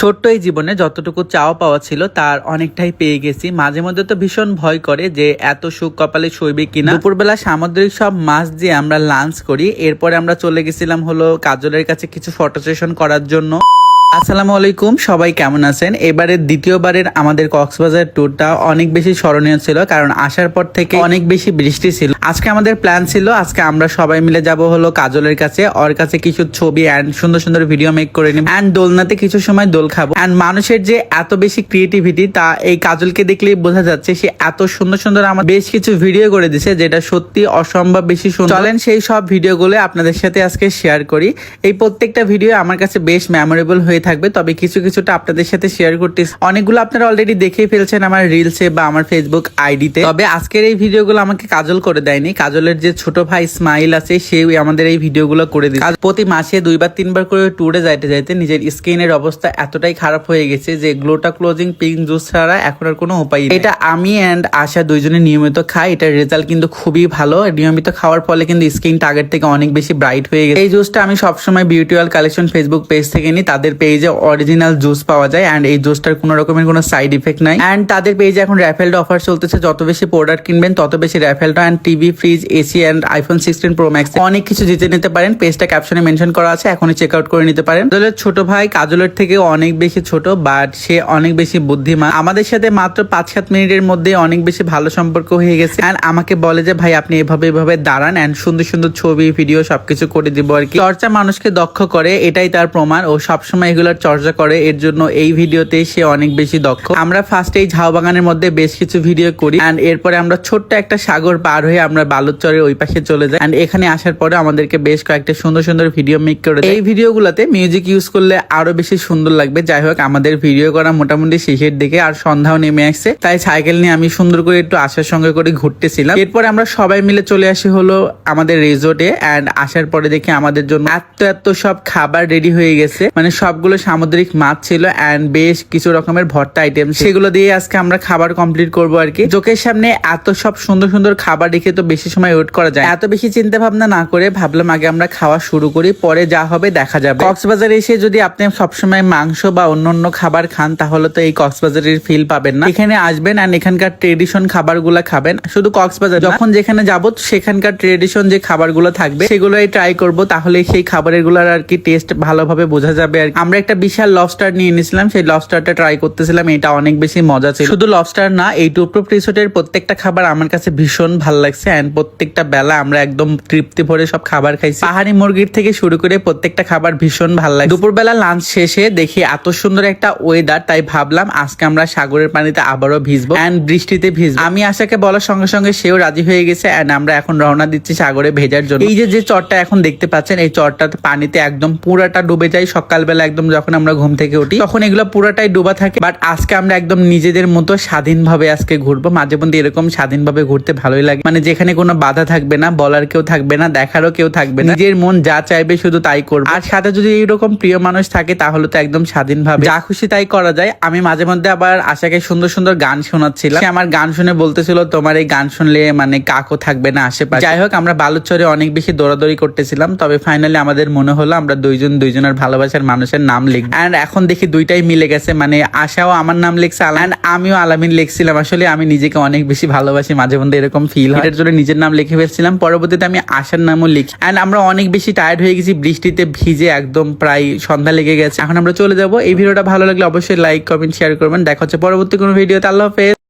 ছোট্ট এই জীবনে যতটুকু চাওয়া পাওয়া ছিল, তার অনেকটাই পেয়ে গেছি। মাঝে মধ্যে তো ভীষণ ভয় করে যে, এত সুখ কপালে সইবে কিনা। দুপুরবেলা সামুদ্রিক সব মাছ দিয়ে আমরা লাঞ্চ করি। এরপরে আমরা চলে গেছিলাম হলো কাজলের কাছে কিছু ফটো সেশন করার জন্য। আসসালামু আলাইকুম, সবাই কেমন আছেন? এবারের দ্বিতীয়বারের আমাদের কক্সবাজার ট্যুরটা অনেক বেশি স্মরণীয় ছিল, কারণ আসার পর থেকে অনেক বেশি বৃষ্টি ছিল। আজকে আমাদের প্ল্যান ছিল, আজকে আমরা সবাই মিলে যাব হলো কাজলের কাছে। ওর কাছে কিছু ছবি অ্যান্ড সুন্দর সুন্দর ভিডিও মেক করে নিব। অ্যান্ড দোলনাতে কিছু সময় দোল খাব। অ্যান্ড মানুষের যে এত বেশি ক্রিয়েটিভিটি তা এই কাজলকে দেখলেই বোঝা যাচ্ছে সে এত সুন্দর সুন্দর আমার বেশ কিছু ভিডিও করে দিছে, যেটা সত্যি অসম্ভব বেশি সুন্দর। চলেন সেই সব ভিডিওগুলো আপনাদের সাথে আজকে শেয়ার করি। এই প্রত্যেকটা ভিডিও আমার কাছে বেশ মেমোরেবল হয়ে থাকবে, তবে কিছু কিছুটা আপনাদের সাথে শেয়ার করতে অনেকগুলো আপনারা অলরেডি দেখেই ফেলছেন আমার রিলসে বা আমার ফেসবুক আইডিতে তবে আজকের এই ভিডিওগুলো আমাকে কাজল করে দেয়নি। কাজলের যে ছোট ভাই স্মাইল আছে সেই আমাদের এই ভিডিওগুলো করে দিচ্ছে প্রতি মাসে দুইবার, তিনবার করে ট্যুরে যাইতে যাইতে নিজের স্কিনের অবস্থা এতটাই খারাপ হয়ে গেছে যে গ্লোটা ক্লোজিং পিঙ্ক জুস ছাড়া এখন আর কোনো উপায় নেই। এটা আমি অ্যান্ড আশা দুইজনে নিয়মিত খাই। এটার রেজাল্ট কিন্তু খুবই ভালো। নিয়মিত খাওয়ার ফলে কিন্তু স্কিনটা আগের থেকে অনেক বেশি ব্রাইট হয়ে গেছে। এই জুসটা আমি সবসময় বিউটিওয়াল কালেকশন ফেসবুক পেজ থেকে নিই। তাদের পেজে অরিজিনাল জুস পাওয়া যায় অ্যান্ড এই জুসটার কোনো রকমের কোনো সাইড ইফেক্ট নাই। অ্যান্ড তাদের পেজে এখন র্যাফেলড অফার চলতেছে। যত বেশি প্রোডাক্ট কিনবেন, তত বেশি র্যাফেলটা and TV fridge AC and iPhone sixteen pro max অনেক কিছু জিতে নিতে পারেন। পেজটা ক্যাপশনে মেনশন করা আছে। এখনই চেক আউট করে নিতে পারেন। ছোট ভাই কাজলের থেকে অনেক বেশি ছোট বাট সে অনেক বেশি বুদ্ধিমান। আমাদের সাথে মাত্র পাঁচ সাত মিনিটের মধ্যে অনেক বেশি ভালো সম্পর্ক হয়ে গেছে। অ্যান্ড আমাকে বলে যে, ভাই, আপনি এভাবে এভাবে দাঁড়ান অ্যান্ড সুন্দর সুন্দর ছবি ভিডিও সবকিছু করে দিব আর কি। চর্চা মানুষকে দক্ষ করে, এটাই তার প্রমাণ। ও সবসময় এগুলোর চর্চা করে, এর জন্য এই ভিডিওতে সে অনেক বেশি দক্ষ। আমরা ফার্স্ট এই ঝাউ বাগানের মধ্যে বেশ কিছু ভিডিও করি অ্যান্ড এরপরে আমরা ছোট্ট একটা সাগর পার হয়ে আমরা বালুচরের ওই পাশে চলে যাই। অ্যান্ড এখানে আসার পরে আমাদেরকে বেশ কয়েকটা সুন্দর সুন্দর ভিডিও মেক করে। এই ভিডিওগুলোতে মিউজিক ইউজ করলে আরও বেশি সুন্দর লাগবে। যাই হোক, আমাদের ভিডিও করা মোটামুটি শেষের দিকে আর সন্ধ্যাও নেমে আসছে। তাই সাইকেল নিয়ে আমি সুন্দর করে একটু আসার সঙ্গে করে ঘুরতেছিলাম। এরপরে আমরা সবাই মিলে চলে আসি হলো আমাদের রিসোর্টে অ্যান্ড আসার পরে দেখি আমাদের জন্য এত এত সব খাবার রেডি হয়ে গেছে। মানে সবগুলো সামুদ্রিক মাছ ছিল অ্যান্ড বেশ কিছু রকমের ভর্তা আইটেম সেগুলো দিয়ে আজকে আমরা খাবার কমপ্লিট করব আর কি। চোখের সামনে এত সব সুন্দর সুন্দর খাবার রেখে তো বেশি সময় ওয়েট করা যায় এত বেশি চিন্তা ভাবনা না করে ভাবলাম আগে আমরা খাওয়া শুরু করি, পরে যা হবে দেখা যাবে। কক্সবাজারে এসে যদি আপনি সবসময় মাংস বা অন্য অন্য খাবার খান, তাহলে তো এই কক্সবাজারের ফিল পাবেন না। এখানে আসবেন আর এখানকার ট্রেডিশন খাবারগুলো খাবেন। শুধু কক্সবাজার যখন যেখানে যাব, সেখানকার ট্রেডিশন যে খাবারগুলো থাকবে, সেগুলোই ট্রাই করব, তাহলে সেই খাবারেরগুলার আর কি টেস্ট ভালোভাবে বোঝা যাবে আর। আমরা একটা বিশাল লবস্টার নিয়ে নিয়েছিলাম সেই লবস্টারটা ট্রাই করতেছিলাম, এটা অনেক বেশি মজা ছিল। শুধু লবস্টার না, এই টুপ্রো রিসোর্টের প্রত্যেকটা খাবার আমার কাছে ভীষণ ভালো লাগছে অ্যান্ড প্রত্যেকটা বেলা আমরা একদম তৃপ্তি ভরে সব খাবার খাইছি। পাহাড়ি মুরগির থেকে শুরু করে প্রত্যেকটা খাবার ভীষণ ভালো লাগে দুপুরবেলা লাঞ্চ শেষে দেখি এত সুন্দর একটা ওয়েদার তাই ভাবলাম আজকে আমরা সাগরের পানিতে আবারও ভিজবো অ্যান্ড বৃষ্টিতে ভিজবো। আমি আশাকে বলার সঙ্গে সঙ্গে সেও রাজি হয়ে গেছে অ্যান্ড আমরা এখন রওনা দিচ্ছি সাগরে ভেজার জন্য। এই যে চরটা এখন দেখতে পাচ্ছেন, এই চরটা পানিতে একদম পুরাটা ডুবে যায়। সকালবেলা একদম যখন আমরা ঘুম থেকে উঠি, তখন এগুলো পুরাটাই ডুবা থাকে। বাট আজকে আমরা একদম নিজেদের মতো স্বাধীনভাবে আজকে ঘুরবো। মাঝে মধ্যে এরকম স্বাধীনভাবে ঘুরতে ভালোই লাগে। মানে যেখানে কোনো বাধা থাকবে না, বলার কেউ থাকবে না, দেখারও কেউ থাকবে না। নিজের মন যা চাইবে শুধু তাই করবে। আর সাথে যদি এইরকম প্রিয় মানুষ থাকে, তাহলে তো একদম স্বাধীনভাবে। যা খুশি তাই করা যায়। আমি মাঝে মধ্যে আবার আশাকে সুন্দর সুন্দর গান শোনাচ্ছিলাম। সে আমার গান শুনে বলতেছিল, তোমার এই গান শুনলে মানে কাকও থাকবে না আশেপাশে। যাই হোক, আমরা বালুচরে অনেক বেশি দৌড়াদৌড়ি করতেছিলাম। তবে ফাইনালি আমাদের মনে হলো আমরা দুইজন দুইজনের ভালোবাসার মানুষের নাম লিখব। অ্যান্ড এখন দেখি দুইটাই মিলে গেছে। মানে আশাও আমার নাম লিখছে অ্যান্ড আমিও আলামিন লিখছিলাম। আসলে আমি নিজেকে অনেক বেশি ভালোবাসি, মাঝে মধ্যে এরকম ফিল হয়। এটার জন্য নিজের নাম লিখে ফেলছিলাম। পরবর্তীতে আমি আশার নামও লিখি। অ্যান্ড আমরা অনেক বেশি টায়ার্ড হয়ে গেছি। বৃষ্টিতে ভিজে একদম প্রায় সন্ধ্যা লেগে গেছে। এখন আমরা চলে যাব এই ভিডিওটা ভালো লাগলে অবশ্যই লাইক কমেন্ট শেয়ার করবেন। দেখা হচ্ছে পরবর্তী কোনো ভিডিওতে। আল্লাহ হাফেজ।